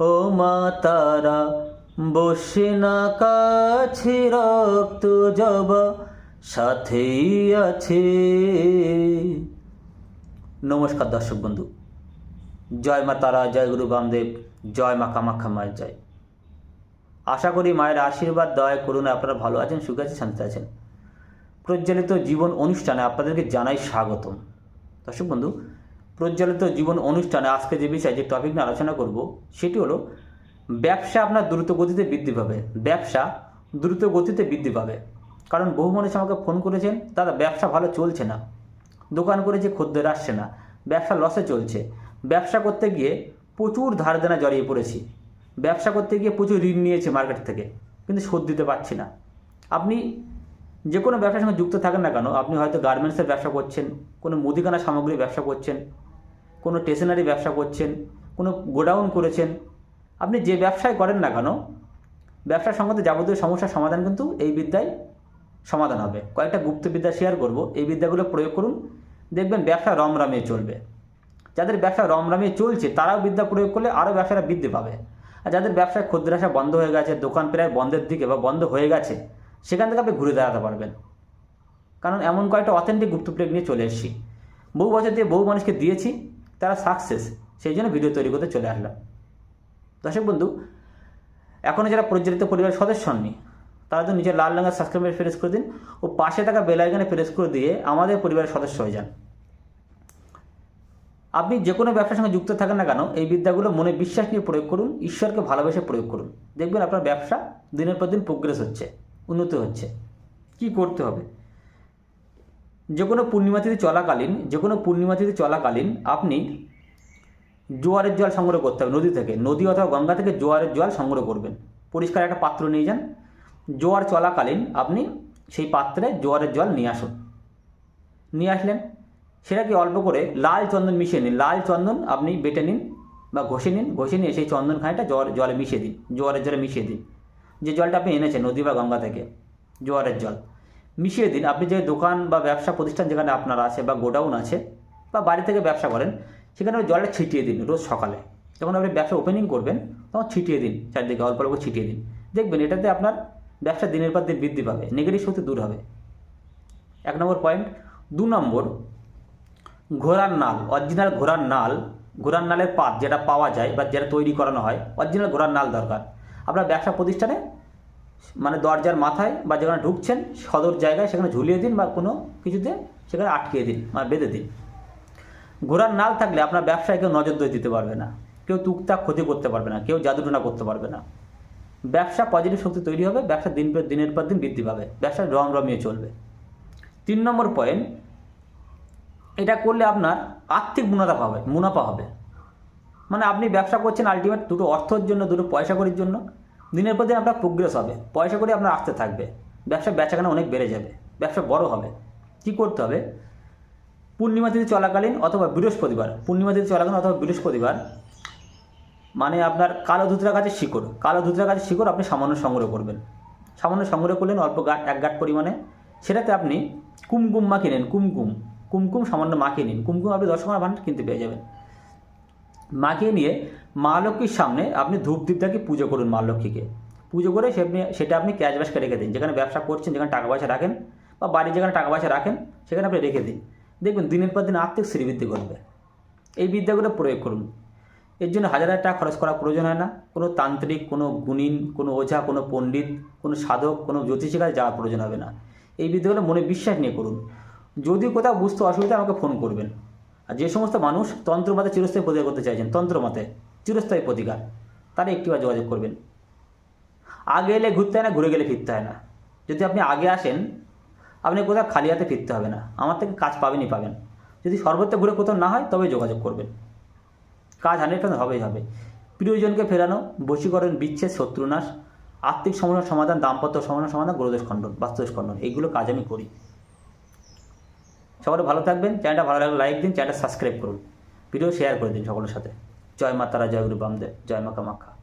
ও মা তারা, বসে না কাছে রক্ত জবা, সাথেই আছে। নমস্কার দর্শক বন্ধু। জয় মা তারা, জয় গুরু বামদেব জয় মা কামাখ্যা মায়ের জয়। আশা করি মায়ের আশীর্বাদ, দয়া করুন আপনারা ভালো আছেন, সুখে আছেন, শান্তিতে আছেন। প্রজ্বলিত জীবন অনুষ্ঠানে আপনাদেরকে জানাই স্বাগতম। দর্শক বন্ধু প্রজ্বলিত জীবন অনুষ্ঠানে আজকে যে বিষয়ে যে টপিক নিয়ে আলোচনা করব, সেটি হলো ব্যবসা আপনার দ্রুত গতিতে বৃদ্ধি পাবে। ব্যবসা দ্রুত গতিতে বৃদ্ধি পাবে। কারণ বহু মানুষ আমাকে ফোন করেছেন, দাদা, ব্যবসা ভালো চলছে না। দোকান করেছে, খদ্দের আসছে না। ব্যবসা লসে চলছে। ব্যবসা করতে গিয়ে প্রচুর ধার দেনা জড়িয়ে পড়েছি। ব্যবসা করতে গিয়ে প্রচুর ঋণ নিয়েছে মার্কেট থেকে। কিন্তু শোধ দিতে পারছি না। আপনি যে কোনো ব্যবসার সঙ্গে যুক্ত থাকেন না কেন, আপনি হয়তো গার্মেন্টসের ব্যবসা করছেন, কোনো মুদিখানা সামগ্রী ব্যবসা করছেন কোনো স্টেশনারি ব্যবসা করছেন, কোনো গোডাউন করেছেন, আপনি যে ব্যবসায় করেন না কেন ব্যবসার সঙ্গে যাবতীয় সমস্যার সমাধান কিন্তু এই বিদ্যায় সমাধান হবে। কয়েকটা গুপ্ত বিদ্যা শেয়ার করব, এই বিদ্যাগুলো প্রয়োগ করুন, দেখবেন ব্যবসা রমরামিয়ে চলবে। যাদের ব্যবসা রমরামিয়ে চলছে, তারাও বিদ্যা প্রয়োগ করলে আরও ব্যবসাটা বৃদ্ধি পাবে। আর যাদের ব্যবসায় ক্ষুদ্র আসা বন্ধ হয়ে গেছে, দোকান প্রায় বন্ধের দিকে বা বন্ধ হয়ে গেছে, সেখান থেকে আপনি ঘুরে দাঁড়াতে পারবেন। কারণ এমন কয়েকটা অথেন্টিক গুপ্ত প্রয়োগ নিয়ে চলে এসেছি। বহু বছর দিয়ে বহু মানুষকে দিয়েছি তারা সাকসেস সেই জন্য ভিডিও তৈরি করতে চলে আসলাম দর্শক বন্ধু এখনও যারা প্রজ্বলিত পরিবারের সদস্য হননি, তারা তো নিজের লাল রঙের সাবস্ক্রাইবার প্রেস করে দিন ও পাশে থাকা বেল আইকনে প্রেস করে দিয়ে আমাদের পরিবারের সদস্য হয়ে যান। আপনি যে কোনো ব্যবসার সঙ্গে যুক্ত থাকেন না কেন, এই বিদ্যাগুলো মনে বিশ্বাস নিয়ে প্রয়োগ করুন, ঈশ্বরকে ভালোবেসে প্রয়োগ করুন। দেখবেন আপনার ব্যবসা দিনের পর দিন প্রোগ্রেস হচ্ছে, উন্নতি হচ্ছে। কি করতে হবে? যে কোনো পূর্ণিমা তিথি চলাকালীন যে কোনো পূর্ণিমা তিথি চলাকালীন আপনি জোয়ারের জল সংগ্রহ করতে হবে নদী থেকে। নদী অথবা গঙ্গা থেকে জোয়ারের জল সংগ্রহ করবেন। পরিষ্কার একটা পাত্র নিয়ে যান। জোয়ার চলাকালীন আপনি সেই পাত্রে জোয়ারের জল নিয়ে আসুন। নিয়ে আসলেন। সেটাকে অল্প করে লাল চন্দন মিশিয়ে নিন। লাল চন্দন আপনি বেটে নিন বা ঘষে নিন। ঘষে নিয়ে সেই চন্দন খানিটা জল জলে মিশিয়ে দিন। জোয়ারের জলে মিশিয়ে দিন। যে জলটা আপনি এনেছেন নদী বা গঙ্গা থেকে, জোয়ারের জল। মিশিয়ে দিন। আপনি যে দোকান বা ব্যবসা প্রতিষ্ঠান যেখানে আপনার আছে বা গোডাউন আছে বা বাড়ি থেকে ব্যবসা করেন, সেখানে ওই জলটা ছিটিয়ে দিন রোজ সকালে। যখন আপনি ব্যবসা ওপেনিং করবেন, তখন ছিটিয়ে দিন, চারদিকে অল্প অল্প ছিটিয়ে দিন। দেখবেন এটাতে আপনার ব্যবসা দিনের পর দিন বৃদ্ধি পাবে নেগেটিভ শক্তি দূর হবে। এক নম্বর পয়েন্ট দু নম্বর, ঘোড়ার নাল অরিজিনাল ঘোড়ার নাল, ঘোড়ার নালের পাত যেটা পাওয়া যায় বা যেটা তৈরি করানো হয় অরিজিনাল ঘোড়ার নাল দরকার। আপনার ব্যবসা প্রতিষ্ঠানে মানে দরজার মাথায় বা যেখানে ঢুকছেন সদর জায়গায় সেখানে ঝুলিয়ে দিন বা কোনো কিছুতে সেখানে আটকিয়ে দিন মানে বেঁধে দিন। ঘোড়ার নাল থাকলে আপনার ব্যবসায় কেউ নজর দিয়ে দিতে পারবে না। কেউ টুকটাক ক্ষতি করতে পারবে না, কেউ জাদুটনা করতে পারবে না। ব্যবসা পজিটিভ শক্তি তৈরি হবে, ব্যবসা দিন পর দিনের পর দিন বৃদ্ধি পাবে, ব্যবসা রম রমিয়ে চলবে। তিন নম্বর পয়েন্ট এটা করলে আপনার আর্থিক মুনাফা হবে মুনাফা হবে। মানে আপনি ব্যবসা করছেন আলটিমেট দুটো অর্থের জন্য, দুটো পয়সা করির জন্য দিনের পর দিন আপনার প্রোগ্রেস হবে, পয়সা করে আপনার আসতে থাকবে, ব্যবসা বেচাকেনা অনেক বেড়ে যাবে, ব্যবসা বড় হবে। কি করতে হবে? পূর্ণিমা তিথি চলাকালীন অথবা বৃহস্পতিবার পূর্ণিমা তিথি চলাকালীন অথবা বৃহস্পতিবার মানে আপনার কালো ধুতরা গাছের শিকড়, কালো ধুতরা গাছের শিকড় আপনি সামান্য সংগ্রহ করবেন। সামান্য সংগ্রহ করলেন অল্প গাট এক গাঁট পরিমাণে, সেটাতে আপনি কুমকুম মাখিয়ে নিন কুমকুম কুমকুম সামান্য মাখিয়ে নিন কুমকুম আপনি দশ টাকা ভান্ডার কিনতে পেয়ে যাবেন। মাখিয়ে নিয়ে মা লক্ষ্মীর সামনে আপনি ধূপ দীপটাকে পুজো করুন মা লক্ষ্মীকে। পুজো করে সেটা আপনি ক্যাশ ব্যাসকে রেখে দিন। যেখানে ব্যবসা করছেন, যেখানে টাকা পয়সা রাখেন বা বাড়ি যেখানে টাকা পয়সা রাখেন, সেখানে আপনি রেখে দিন। দেখবেন দিনের পর দিন আর্থিক শ্রীবৃদ্ধি করবে এই বিদ্যাগুলো প্রয়োগ করুন। এর জন্য হাজার হাজার টাকা খরচ করা প্রয়োজন হয় না। কোনো তান্ত্রিক, কোনো গুণিন, কোনো ওঝা, কোনো পণ্ডিত, কোনো সাধক, কোনো জ্যোতিষীর কাছে যাওয়ার প্রয়োজন হবে না। এই বিদ্যাগুলো মনে বিশ্বাস নিয়ে করুন। যদি কোথাও বুঝতে অসুবিধা আমাকে ফোন করবেন। আর যে সমস্ত মানুষ তন্ত্রমাতে চিরস্থায়ী প্রতিকার করতে চাইছেন, তন্ত্রমতে, চিরস্থায়ী প্রতিকার, তারা একটিবার যোগাযোগ করবেন। আগে এলে ঘুরতে হয় না, ঘুরে গেলে ফিরতে হয় না। যদি আপনি আগে আসেন, আপনি কোথাও খালি হাতে ফিরতে হবে না। আমার থেকে কাজ পাবেনই পাবেন। যদি সর্বত্র ঘুরে কোথাও না হয় তবে যোগাযোগ করবেন। কাজ হান্ড্রেড পার্সেন্ট হবেই হবে। প্রিয়জনকে ফেরানো, বশীকরণ, বিচ্ছেদ, শত্রুনাশ, আর্থিক সমস্যার সমাধান, দাম্পত্য সমস্যার সমাধান গ্রহদোষ খণ্ডন বাস্তুদোষ খণ্ডন, এইগুলো কাজ আমি করি। সকলে ভালো থাকবেন, চ্যানেলটা ভালো লাগলে লাইক দিন, চ্যানেলটা সাবস্ক্রাইব করুন। ভিডিও শেয়ার করে দিন সকলের সাথে। জয় মা তারা জয় গুরু বামদেব, জয় মা কামাখ্যা